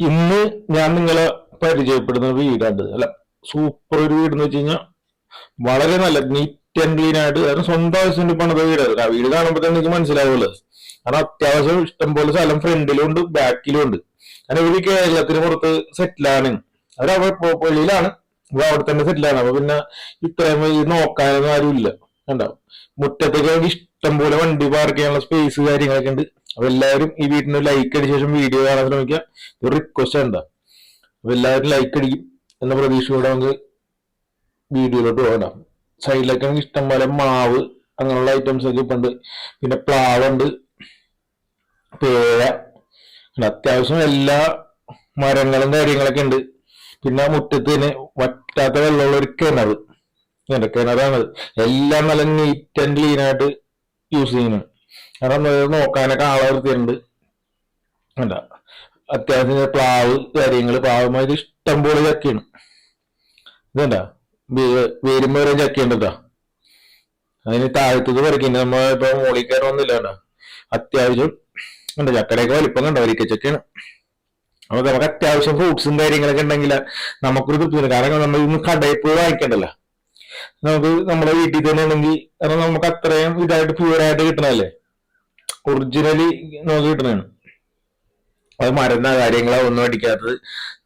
ഇന്ന് ഞാൻ നിങ്ങളെ പരിചയപ്പെടുന്ന വീടാണ്. അല്ല സൂപ്പർ ഒരു വീട് എന്ന് വെച്ച് കഴിഞ്ഞാൽ വളരെ നല്ല നീറ്റ് ആൻഡ് ക്ലീൻ ആയിട്ട് കാരണം സ്വന്തം ആവശ്യത്തിന് പണിത വീടാണ്. ആ വീട് കാണുമ്പോൾ തന്നെ എനിക്ക് മനസ്സിലാവുമല്ലോ കാരണം അത്യാവശ്യം ഇഷ്ടംപോലെ സ്ഥലം ഫ്രണ്ടിലും ഉണ്ട് ബാക്കിലും ഉണ്ട്. കാരണം ഇവർ കേരളത്തിന് പുറത്ത് സെറ്റിലാണ് അവരവിടെ അവിടെ ഇവ അവിടെ തന്നെ സെറ്റിലാണ് അപ്പൊ പിന്നെ ഇത്രയും നോക്കാനൊന്നും ആരും ഇല്ല കണ്ടോ? മുറ്റത്തേക്ക് ഇഷ്ടം പോലെ വണ്ടി പാർക്ക് ചെയ്യാനുള്ള സ്പേസ് കാര്യങ്ങളൊക്കെ ഉണ്ട്. അപ്പൊ എല്ലാവരും ഈ വീട്ടിന് ലൈക്ക് അടിച്ച ശേഷം വീഡിയോ കാണാൻ ശ്രമിക്കുക ഒരു റിക്വസ്റ്റ് എന്താ അപ്പൊ എല്ലാവരും ലൈക്ക് അടിക്കും എന്ന പ്രതീക്ഷയോടെ നമുക്ക് വീഡിയോയിലോട്ട് പോകണം സൈഡിലൊക്കെ ഇഷ്ടം പോലെ മാവ് അങ്ങനെയുള്ള ഐറ്റംസ് ഒക്കെ ഇപ്പൊ ഉണ്ട് പിന്നെ പ്ലാവുണ്ട്. പേഴ അത്യാവശ്യം എല്ലാ മരങ്ങളും കാര്യങ്ങളൊക്കെ ഉണ്ട്. പിന്നെ മുറ്റത്ത് തന്നെ വറ്റാത്ത വെള്ളമുള്ള ഒരു കിണർ കിണറാണത്. എല്ലാം നല്ല നീറ്റ് ആൻഡ് ക്ലീൻ ആയിട്ട് യൂസ് ചെയ്യുന്നു. കാരണം നോക്കാനൊക്കെ ആളെ വൃത്തിയുണ്ട് വേണ്ട അത്യാവശ്യം പ്ലാവ് കാര്യങ്ങൾ പ്ലാവുമാതിരി ഇഷ്ടം പോലെ ചക്കയാണ്. ഇതണ്ട വേരുമ്പോ വരെ കേട്ടോ അതിന് താഴത്തത് പറിക്കുന്നത് നമ്മ ഇപ്പൊ മോളിൽ കയറി വന്നില്ല കേട്ടോ. അത്യാവശ്യം ഉണ്ട് ചക്കടയൊക്കെ വലിപ്പം കണ്ടോ? വരിക്കച്ചൊക്കെയാണ് അപ്പൊ നമുക്ക് അത്യാവശ്യം ഫ്രൂട്ട്സും കാര്യങ്ങളൊക്കെ ഉണ്ടെങ്കിൽ നമുക്കൊരു തൃപ്തി കാരണം നമ്മൾ ഇന്ന് കടയിൽ പോയി വാങ്ങിക്കണ്ടല്ലോ. നമുക്ക് നമ്മുടെ വീട്ടിൽ തന്നെ ഉണ്ടെങ്കിൽ കാരണം നമുക്ക് അത്രയും ഇതായിട്ട് പ്യൂർ ആയിട്ട് കിട്ടണല്ലേ ഒറിജിനലി നമുക്ക് കിട്ടുന്നതാണ്. അത് മരുന്ന കാര്യങ്ങളോ ഒന്നും അടിക്കാത്തത്.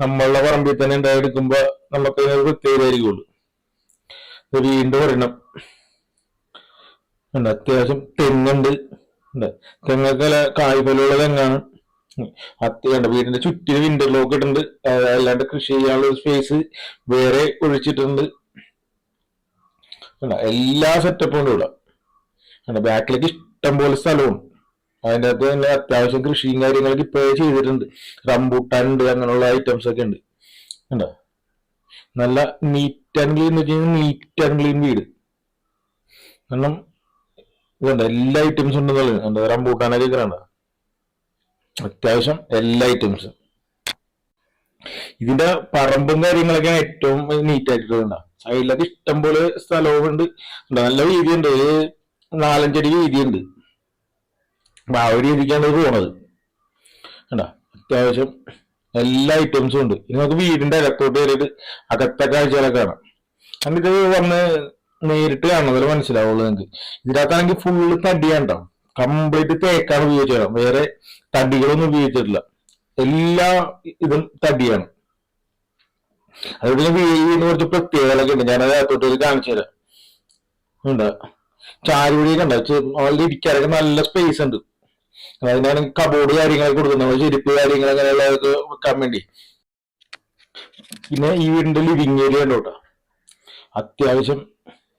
നമ്മളുടെ പറമ്പിൽ തന്നെ ഉണ്ടായെടുക്കുമ്പോ നമുക്ക് അതിനൊരു പ്രത്യേകതയായിരിക്കുള്ളൂ. വീണ്ടും ഒരെണ്ണം. ഉണ്ട് അത്യാവശ്യം തെങ്ങുണ്ട്. ഉണ്ട് തെങ്ങൊക്കെ കായ്പോലുള്ള തെങ്ങാണ്. അത്യാണ്ട് വീടിന്റെ ചുറ്റിന് വിന്റർലോക്ക് ഇട്ടുണ്ട് അല്ലാണ്ട് കൃഷി ചെയ്യാനുള്ള സ്പേസ് വേറെ ഒഴിച്ചിട്ടുണ്ട്. എല്ലാ സെറ്റപ്പും ഉണ്ട് ഇവിടെ. ബാക്കിലേക്ക് ഇഷ്ടം പോലെ സ്ഥലവും അതിന്റെ അകത്ത് തന്നെ അത്യാവശ്യം കൃഷിയും കാര്യങ്ങളൊക്കെ ഇപ്പോഴേ ചെയ്തിട്ടുണ്ട്. റംബൂട്ടാൻ ഉണ്ട് അങ്ങനെയുള്ള ഐറ്റംസ് ഒക്കെ ഉണ്ട്. കണ്ടോ? നല്ല നീറ്റ് ആൻഡ് ക്ലീൻ എന്ന് വെച്ച് കഴിഞ്ഞാൽ നീറ്റ് ആൻഡ് ക്ലീൻ വീട്. കാരണം ഇതുണ്ട് എല്ലാ ഐറ്റംസും ഉണ്ടെന്നുള്ളത് എന്താ റംബൂട്ടാനൊക്കെ ഇങ്ങനെ അത്യാവശ്യം എല്ലാ ഐറ്റംസും ഇതിന്റെ പറമ്പും കാര്യങ്ങളൊക്കെ ഏറ്റവും നീറ്റ് ആയിട്ടുള്ളത് സൈഡിലൊക്കെ ഇഷ്ടംപോലെ സ്ഥലവും ഉണ്ട്. നല്ല വീതിയുണ്ട്. നാലഞ്ചടി വീതിയുണ്ട്. രീതിക്കാണ് ഇത് പോണത്. കണ്ടോ? അത്യാവശ്യം എല്ലാ ഐറ്റംസും ഉണ്ട്. ഇനി നമുക്ക് വീടിന്റെ അകത്തോട്ട് കയറിയിട്ട് അകത്തെ കാഴ്ചകളൊക്കെ കാണാം. ഇത് വന്ന് നേരിട്ട് കാണുന്നതിൽ മനസ്സിലാവുള്ളൂ നിങ്ങൾക്ക് ഇതിനകത്താണെങ്കിൽ ഫുള്ള് തടിയാണ്ടോ കംപ്ലീറ്റ് തേക്കാണ് ഉപയോഗിച്ചത് വേറെ തടികളൊന്നും ഉപയോഗിച്ചിട്ടില്ല. എല്ലാ ഇതും തടിയാണ്. അതുപോലെ വീടിന് കുറച്ച് പ്രത്യേകതകളൊക്കെ ഉണ്ട്. ഞാനത് അകത്തോട്ട് കാണിച്ചു തരാം. ഉണ്ട്. ഉണ്ടാവും അവിടെ ഇരിക്കാനൊക്കെ നല്ല സ്പേസ് ഉണ്ട്. അതിനാണെങ്കിൽ കബോർഡ് കാര്യങ്ങളൊക്കെ കൊടുക്കുന്നത്. ചെരുപ്പ് കാര്യങ്ങൾ അങ്ങനെയുള്ളതൊക്കെ വെക്കാൻ വേണ്ടി. പിന്നെ ഈ വീടിന്റെ ലിവിങ് ഏരിയ ഉണ്ട് കേട്ടോ. അത്യാവശ്യം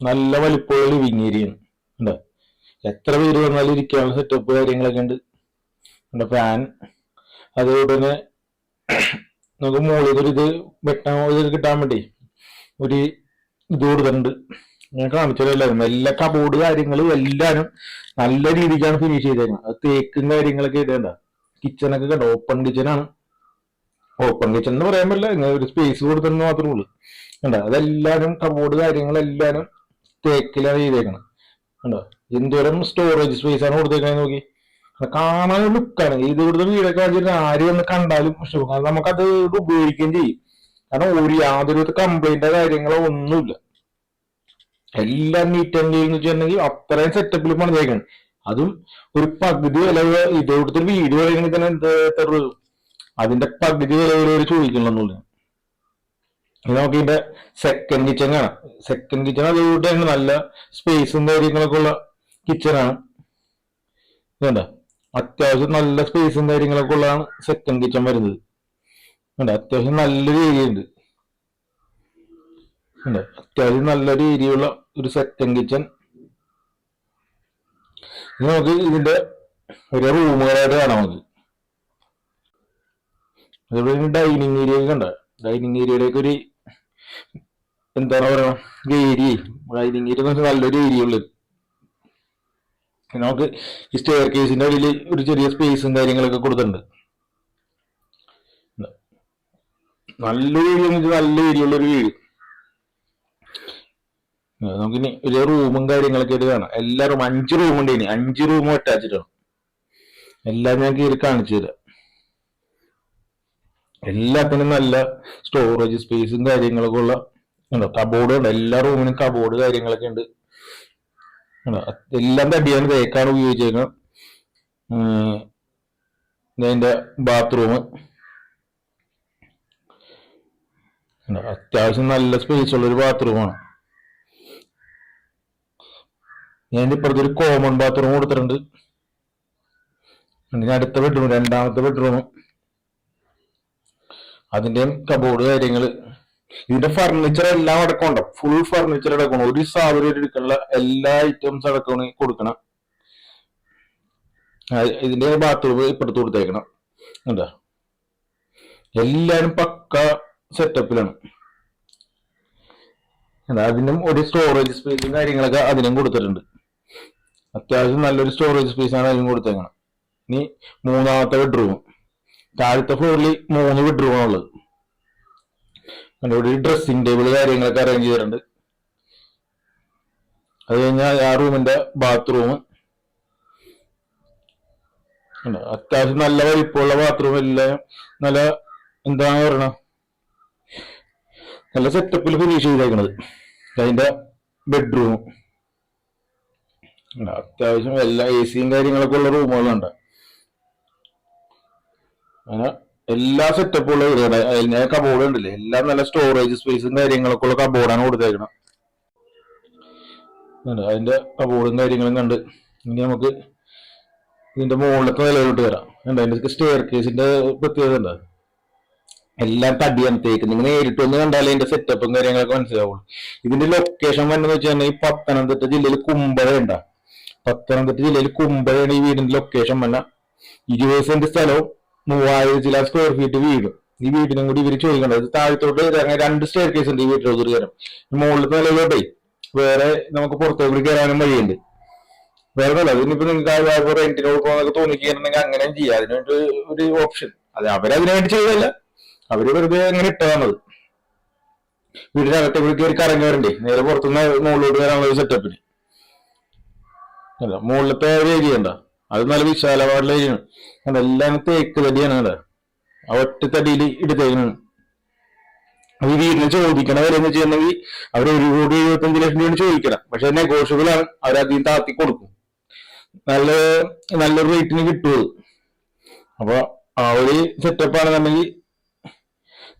നല്ല വലിപ്പമുള്ള ലിവിങ് ഏരിയ ഉണ്ട് എത്ര പേര് വന്നാലും ഇരിക്കാനുള്ള സെറ്റപ്പ് കാര്യങ്ങളൊക്കെ ഉണ്ട്. നമ്മുടെ ഫാൻ അതുകൊണ്ട് തന്നെ നമുക്ക് മുകളിൽ ഒരു ഇത് വെട്ടാൻ കിട്ടാൻ വേണ്ടി ഒരു ഇത് കൊടുത്തിട്ടുണ്ട്. ഞാൻ കാണിച്ചതെല്ലാവരും എല്ലാ കബോർഡ് കാര്യങ്ങൾ എല്ലാരും നല്ല രീതിക്കാണ് ഫിനിഷ് ചെയ്തേക്കുന്നത്. അത് തേക്കും കാര്യങ്ങളൊക്കെ ഇടേണ്ട. കിച്ചണൊക്കെ കണ്ടോ? ഓപ്പൺ കിച്ചണാണ് ഓപ്പൺ കിച്ചൺ എന്ന് പറയാൻ പറ്റില്ല. ഇങ്ങനെ ഒരു സ്പേസ് കൊടുത്തെന്ന് മാത്രമേ ഉള്ളൂ. കണ്ടോ? അതെല്ലാരും കബോർഡ് കാര്യങ്ങളെല്ലാരും തേക്കിലാണ് ചെയ്തേക്കണം കണ്ടോ? എന്തോരം സ്റ്റോറേജ് സ്പേസ് ആണ് കൊടുത്തേക്കണേ നോക്കി. കാണാൻ ലുക്കാണ് ഇത് ഇവിടുത്തെ വീടൊക്കെ വെച്ചിട്ട് ആര് വന്ന് കണ്ടാലും ഇഷ്ടപ്പെടും. നമുക്കത് ഉപയോഗിക്കുകയും ചെയ്യും. കാരണം ഒരു യാതൊരു കംപ്ലൈന്റ് കാര്യങ്ങളോ ഒന്നുമില്ല. എല്ലാം നീറ്റ് ആൻഡ് ക്ലീൻ വെച്ചിട്ടുണ്ടെങ്കിൽ അത്രയും സെറ്റപ്പിൽ പണിതേക്കാണ്. അതും ഒരു പകുതി വില ഇത് വീഡിയോ കഴിക്കണമെങ്കിൽ തന്നെ എന്താ? അതിന്റെ പകുതി വില ഒരു ചോദിക്കണമെന്നുള്ളത് നമുക്ക് ഇതിന്റെ സെക്കൻഡ് കിച്ചൺ കാണാം. സെക്കൻഡ് കിച്ചൺ അതുകൊണ്ട് തന്നെ നല്ല സ്പേസും കാര്യങ്ങളൊക്കെ ഉള്ള കിച്ചണാണ് ഇതുണ്ട അത്യാവശ്യം നല്ല സ്പേസും കാര്യങ്ങളൊക്കെ ഉള്ളതാണ് സെക്കൻഡ് കിച്ചൺ വരുന്നത്. അത്യാവശ്യം നല്ലൊരു ഏരിയ ഉണ്ട് ഉണ്ട്. അത്യാവശ്യം നല്ലൊരു ഉള്ള ഒരു സെക്കൻഡ് കിച്ചൺ നമുക്ക് ഇതിന്റെ ഒരു റൂമുകളായിട്ട് കാണാം നമുക്ക്. അതുപോലെ ഡൈനിങ് ഏരിയ ഒക്കെ ഉണ്ട്. ഡൈനിങ് ഏരിയയിലേക്ക് ഒരു എന്താണ് പറയുക ഏരിയ ഡൈനിങ് ഏരിയ നല്ലൊരു ഏരിയ ഉള്ളത്. നമുക്ക് ഈ സ്റ്റെയർ കേസിന്റെ അടിയിൽ ഒരു ചെറിയ സ്പേസും കാര്യങ്ങളൊക്കെ കൊടുത്തിട്ടുണ്ട്. നല്ലൊരു ഏരിയ നല്ല ഏരിയ ഉള്ളൊരു വീട്. നമുക്കിനി വലിയ റൂമും കാര്യങ്ങളൊക്കെ ആയിട്ട് കാണാം. എല്ലാ റൂം അഞ്ച് റൂം ഉണ്ട് ഇനി. അഞ്ച് റൂമും അറ്റാച്ച്ഡ് ആണ്. എല്ലാം ഞാൻ കീറി കാണിച്ചു തരാം. എല്ലാത്തിനും നല്ല സ്റ്റോറേജ് സ്പേസും കാര്യങ്ങളൊക്കെ ഉള്ള കബോർഡ് ഉണ്ട്. എല്ലാ റൂമിനും കബോർഡ് കാര്യങ്ങളൊക്കെ ഉണ്ട്? എല്ലാം തടിയാണ് തേക്കാണ് ഉപയോഗിച്ചേക്കുന്നത്. ഉം. ഇതിന്റെ ബാത്റൂം അത്യാവശ്യം നല്ല സ്പേസ് ഉള്ള ഒരു ബാത്റൂമാണ് ഞാൻ ഇപ്പുറത്ത് ഒരു കോമൺ ബാത്റൂം കൊടുത്തിട്ടുണ്ട്. പിന്നെ അടുത്ത ബെഡ്റൂം രണ്ടാമത്തെ ബെഡ്റൂം അതിന്റെയും കബോർഡ് കാര്യങ്ങൾ ഇതിന്റെ ഫർണിച്ചർ എല്ലാം അടക്കമുണ്ട്. ഫുൾ ഫർണിച്ചർ അടക്കണം ഒരു സാധനം എടുക്കാനുള്ള എല്ലാ ഐറ്റംസ് അടക്കണം കൊടുക്കണം. ഇതിന്റെ ബാത്റൂം ഇപ്പുറത്ത് കൊടുത്തേക്കണം. എന്താ എല്ലാരും പക്ക സെറ്റപ്പിലാണ് അതിനും ഒരു സ്റ്റോറേജ് സ്പേസും കാര്യങ്ങളൊക്കെ അതിനും കൊടുത്തിട്ടുണ്ട്. അത്യാവശ്യം നല്ലൊരു സ്റ്റോറേജ് സ്പേസ് ആണ് അതിനും കൊടുത്തേക്കണം. ഇനി മൂന്നാമത്തെ ബെഡ്റൂം താഴത്തെ ഫ്ലോറിൽ മൂന്ന് ബെഡ്റൂമാണുള്ളത് ഇവിടെ ഒരു ഡ്രസ്സിംഗ് ടേബിൾ കാര്യങ്ങളൊക്കെ അറേഞ്ച് ചെയ്തിട്ടുണ്ട്. അത് കഴിഞ്ഞാൽ ആ റൂമിന്റെ ബാത്റൂം അത്യാവശ്യം നല്ല വലിപ്പമുള്ള ബാത്റൂം എല്ലാം നല്ല എന്താണ് പറയണ? നല്ല സെറ്റപ്പിൽ ഫിനിഷ് ചെയ്തേക്കണത്. അതിന്റെ ബെഡ്റൂം അത്യാവശ്യം എല്ലാ എ സിയും കാര്യങ്ങളൊക്കെ ഉള്ള റൂമുകളുണ്ട്. അങ്ങനെ എല്ലാ സെറ്റപ്പും ഉള്ള വീടുകളുടെ കബോർഡ് ഉണ്ടല്ലേ എല്ലാം നല്ല സ്റ്റോറേജ് സ്പേസും കാര്യങ്ങളൊക്കെ ഉള്ള കബോർഡാണ് കൊടുത്തേക്കണം. അതിന്റെ കബോർഡും കാര്യങ്ങളും കണ്ട് ഇനി നമുക്ക് ഇതിന്റെ മുകളിലത്തെ നിലയിലോട്ട് വരാം. ഉണ്ട് അതിന്റെ സ്റ്റെയർ കേസിന്റെ പ്രത്യേകത ഉണ്ട് എല്ലാം തടിയാണ് തേക്ക് നിങ്ങൾ നേരിട്ട് ഒന്ന് കണ്ടാലേ ഇതിന്റെ സെറ്റപ്പും കാര്യങ്ങളൊക്കെ മനസ്സിലാവുള്ളൂ. ഇതിന്റെ ലൊക്കേഷൻ വന്നെന്ന് വെച്ചാൽ ഈ പത്തനംതിട്ട ജില്ലയിൽ കുമ്പഴ ഉണ്ടാ? പത്തനംതിട്ട ജില്ലയിൽ കുമ്പഴയാണ് ഈ വീടിന്റെ ലൊക്കേഷൻ വന്ന ഇരുപത് സെന്റ് സ്ഥലവും മൂവായിരം ചില സ്ക്വയർ ഫീറ്റ് വീട്. ഈ വീടിനും കൂടി ഇവർ ചോദിക്കേണ്ടത് താഴത്തോട്ട് ഇറങ്ങാൻ രണ്ട് സ്റ്റെയർ കേസ് ഉണ്ട് ഈ വീട്ടിൽ ഒരു കയറും മുകളിലത്തെ നിലയിലോട്ടേ വേറെ നമുക്ക് പുറത്തോട്ട് കയറാനും വഴിയുണ്ട്. വേറെ നല്ല അതിനിപ്പോ നിങ്ങൾക്ക് റെന്റിന് പോകാനൊക്കെ തോന്നിക്കുകയാണെന്നുണ്ടെങ്കിൽ അങ്ങനെയും ചെയ്യാം. അതിനൊരു ഒരു ഓപ്ഷൻ അത് അവരതിനു വേണ്ടി ചെയ്തല്ല അവർ വെറുതെ അങ്ങനെ ഇട്ടതാണത്. വീടിനകത്തെ വീട്ടിൽ കയറി കറങ്ങി വരണ്ടേ? നേരെ പുറത്തുനിന്ന് മുകളിലോട്ട് ഒരു സെറ്റപ്പിന് അല്ല മുകളിലത്തെ ഒരു ഏരിയ ഉണ്ടോ അത് നല്ല വിശാലമായിട്ടുള്ള ഏരിയ ആണ് എല്ലാം തേക്ക് തടിയാണ് അവിടെ ആ ഒറ്റത്തടിയിൽ എടുത്തേക്കാണ് അത് വീടിന് ചോദിക്കണ വില എന്ന് അവർ ഒരു കോടി എഴുപത്തഞ്ച് ലക്ഷം രൂപയാണ് ചോദിക്കണം പക്ഷെ നെഗോഷ്യബിൾ ആണ്. അവരധികം താത്തി കൊടുക്കും. നല്ല നല്ലൊരു റേറ്റിന് കിട്ടുമത് അപ്പൊ ആ ഒരു സെറ്റപ്പ് ആണെന്നുണ്ടെങ്കിൽ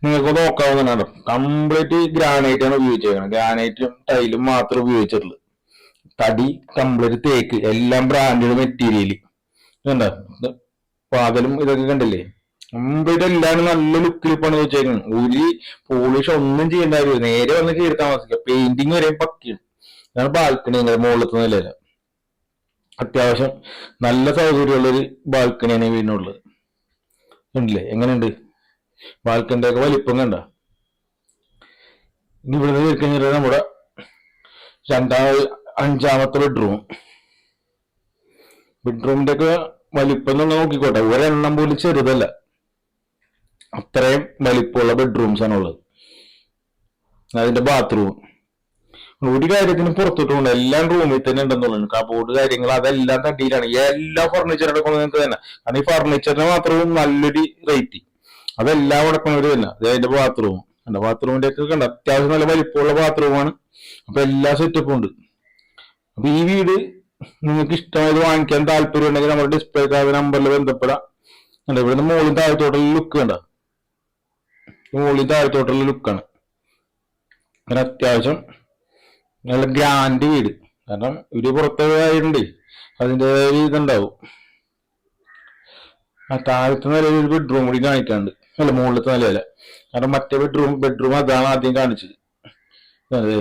നിങ്ങൾക്ക് നോക്കാവുന്നതാണ് കംപ്ലീറ്റ് ഗ്രാനൈറ്റ് ആണ് ഉപയോഗിച്ചേക്കുന്നത് ഗ്രാനൈറ്റും ടൈലും മാത്രം ഉപയോഗിച്ചിട്ടുള്ളൂ തടി കംപ്ലീറ്റ് തേക്ക് എല്ലാം ബ്രാൻഡഡ് മെറ്റീരിയൽ കണ്ടോ പാതലും ഇതൊക്കെ കണ്ടില്ലേ? എല്ലാം നല്ല ലുക്കിൽ പണി വെച്ചേക്കുന്നത് ഒരു പോളിഷ് ഒന്നും ചെയ്യേണ്ട കാര്യമില്ല. നേരെ വന്ന് കയറി താമസിക്കുക പെയിന്റിങ് വരെ പക്കിയാണ്. അതാണ് ബാൽക്കണി മുകളിലത്തെ നിലയില. അത്യാവശ്യം നല്ല സൗകര്യമുള്ളൊരു ബാൽക്കണിയാണ് വീടിനുള്ളത്. ഉണ്ടല്ലേ എങ്ങനെയുണ്ട്? ബാൽക്കണിന്റെ ഒക്കെ വലിപ്പം കണ്ട? ഇനി ഇവിടുന്ന് കയറി കഴിഞ്ഞിട്ട് നമ്മുടെ രണ്ടാമത് അഞ്ചാമത്തെ ബെഡ്റൂം ബെഡ്റൂമിന്റെ ഒക്കെ വലിപ്പം നോക്കിക്കോട്ടെ. ഒരെണ്ണം പോലും ചെറുതല്ല. അത്രയും വലിപ്പമുള്ള ബെഡ്റൂംസ് ആണ് ഉള്ളത്. അതിന്റെ ബാത്റൂം ഒരു കാര്യത്തിനും പുറത്തിട്ടുണ്ട് എല്ലാം റൂമിൽ തന്നെ ഉണ്ടെന്നുള്ളു കബോർഡ് കാര്യങ്ങൾ അതെല്ലാം തട്ടിയിലാണ്. എല്ലാ ഫർണിച്ചർ എടുക്കുന്നത് നിങ്ങൾക്ക് തന്നെ. കാരണം ഈ ഫർണിച്ചറിന് മാത്രവും നല്ലൊരു റേറ്റ് അതെല്ലാം അടക്കുന്നവര് തന്നെ. അതെ അതിന്റെ ബാത്റൂം എന്റെ ബാത്റൂമിന്റെ ഒക്കെ കണ്ട? അത്യാവശ്യം നല്ല വലിപ്പമുള്ള ബാത്റൂമാണ് അപ്പൊ എല്ലാ സെറ്റപ്പും ഉണ്ട്. അപ്പൊ ഈ വീട് നിങ്ങൾക്ക് ഇഷ്ടമായത് വാങ്ങിക്കാൻ താല്പര്യം ഉണ്ടെങ്കിൽ നമ്മുടെ ഡിസ്പ്ലേ കാർഡ് നമ്പറിൽ ബന്ധപ്പെടാം. കണ്ടോ ഇവിടുന്ന് മുകളിൽ താഴത്തോട്ടുള്ള ലുക്ക് വേണ്ട മുകളിൽ താഴത്തോട്ടുള്ള ലുക്കാണ് അങ്ങനെ അത്യാവശ്യം നല്ല ഗ്രാൻഡ് വീട്. കാരണം ഇവർ പുറത്തേതായിട്ടുണ്ട്. അതിന്റെതായ ഇതുണ്ടാവും ആ താഴത്തെ നിലയിൽ ഒരു ബെഡ്റൂം കൂടി കാണിക്കാണ്ട് അല്ല മുകളിലത്തെ നിലയല്ല. കാരണം മറ്റേ ബെഡ്റൂം ബെഡ്റൂം അതാണ് ആദ്യം കാണിച്ചത്. അതെ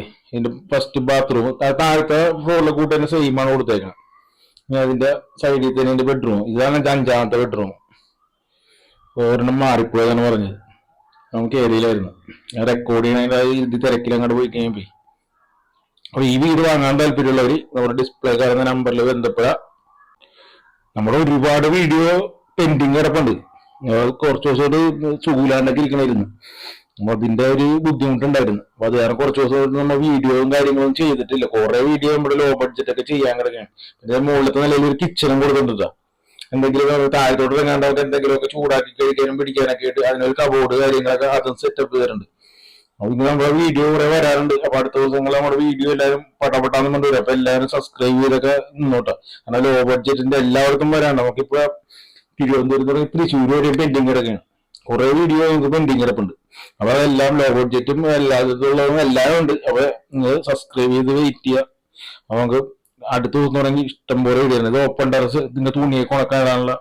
ഫസ്റ്റ് ബാത്റൂം താഴത്തെ ഫ്ലോറിലെ കൂട്ടി തന്നെ സെയിം ആണ് കൊടുത്തേക്കണം പിന്നെ അതിന്റെ സൈഡിൽ തന്നെ ഇതിന്റെ ബെഡ്റൂം ഇതാണ് എന്റെ അഞ്ചാമത്തെ ബെഡ്റൂം ഒരെണ്ണം മാറിപ്പോയതാണ് പറഞ്ഞത്. നമുക്ക് ഏരിയയിലായിരുന്നു. റെക്കോർഡ് ചെയ്യണ ഇത് തിരക്കിൽ അങ്ങോട്ട് പോയി കഴിയുമ്പോ അപ്പൊ ഈ വീട് വാങ്ങാൻ താല്പര്യമുള്ളവര് നമ്മുടെ ഡിസ്പ്ലേ കാണുന്ന നമ്പറിൽ ബന്ധപ്പെടാം. നമ്മുടെ ഒരുപാട് വീഡിയോ പെൻഡിങ് കിടപ്പുണ്ട്. കുറച്ച് ദിവസമായിട്ട് സുഖൂലാണ്ടൊക്കെ ഇരിക്കണമായിരുന്നു അപ്പൊ അതിന്റെ ഒരു ബുദ്ധിമുട്ടുണ്ടായിരുന്നു. അപ്പൊ അത് കാരണം കുറച്ച് ദിവസമായിട്ട് നമ്മൾ വീഡിയോയും കാര്യങ്ങളും ചെയ്തിട്ടില്ല. കുറെ വീഡിയോ നമ്മുടെ ലോ ബഡ്ജറ്റ് ഒക്കെ ചെയ്യാൻ കിടക്കുകയാണ്. പിന്നെ മുകളിലത്തെ നിലയിൽ ഒരു കിച്ചണും കൊടുത്തിട്ടുണ്ട് എന്തെങ്കിലും താഴത്തോട്ട് ഇറങ്ങാണ്ടവർക്ക് എന്തെങ്കിലുമൊക്കെ ചൂടാക്കി കഴിക്കാനും പിടിക്കാനൊക്കെ ആയിട്ട് അതിനൊരു കബോർഡ് കാര്യങ്ങളൊക്കെ അതും സെറ്റപ്പ് ചെയ്തിട്ടുണ്ട്. അപ്പൊ ഇന്ന് നമ്മുടെ വീഡിയോ കുറെ വരാറുണ്ട്. അപ്പൊ അടുത്ത ദിവസങ്ങൾ നമ്മുടെ വീഡിയോ എല്ലാവരും പടപെട്ടാന്ന് കൊണ്ടുവരും അപ്പൊ എല്ലാവരും സബ്സ്ക്രൈബ് ചെയ്തൊക്കെ നിന്നോട്ടെ. കാരണം ലോ ബഡ്ജറ്റിന്റെ എല്ലായിടത്തും വരാണ്ട് നമുക്കിപ്പോ തിരുവനന്തപുരം തുടങ്ങി തൃശ്ശൂർ വരെ പെൻഡിങ് കിടക്കുകയാണ്. കുറെ വീഡിയോ നമുക്ക് പെൻഡിങ് കിടപ്പുണ്ട്. അപ്പൊ അതെല്ലാം ലോ ബഡ്ജറ്റും എല്ലാം ഉണ്ട്. അപ്പൊ നിങ്ങൾ സബ്സ്ക്രൈബ് ചെയ്ത് വെയിറ്റ് ചെയ്യുക അപ്പൊ നമുക്ക് അടുത്ത ദിവസം തുടങ്ങി ഇഷ്ടം പോലെ ഇടുന്നത് ഇത് ഓപ്പൺ ടെറസ് ഇതിന്റെ തുണിയൊക്കെ ഉണക്കാനുള്ള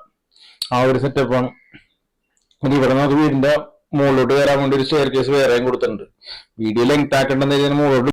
ആ ഒരു സെറ്റപ്പാണ് പിന്നെ ഇവിടെ നമുക്ക് വീടിന്റെ മുകളിലോട്ട് കയറാൻ വേണ്ടി ഒരു സ്റ്റെയർ കേസ് വേറെയും കൊടുത്തിട്ടുണ്ട്. വീഡിയോ ലെങ്ത് കഴിഞ്ഞാൽ മുകളിലോട്ട്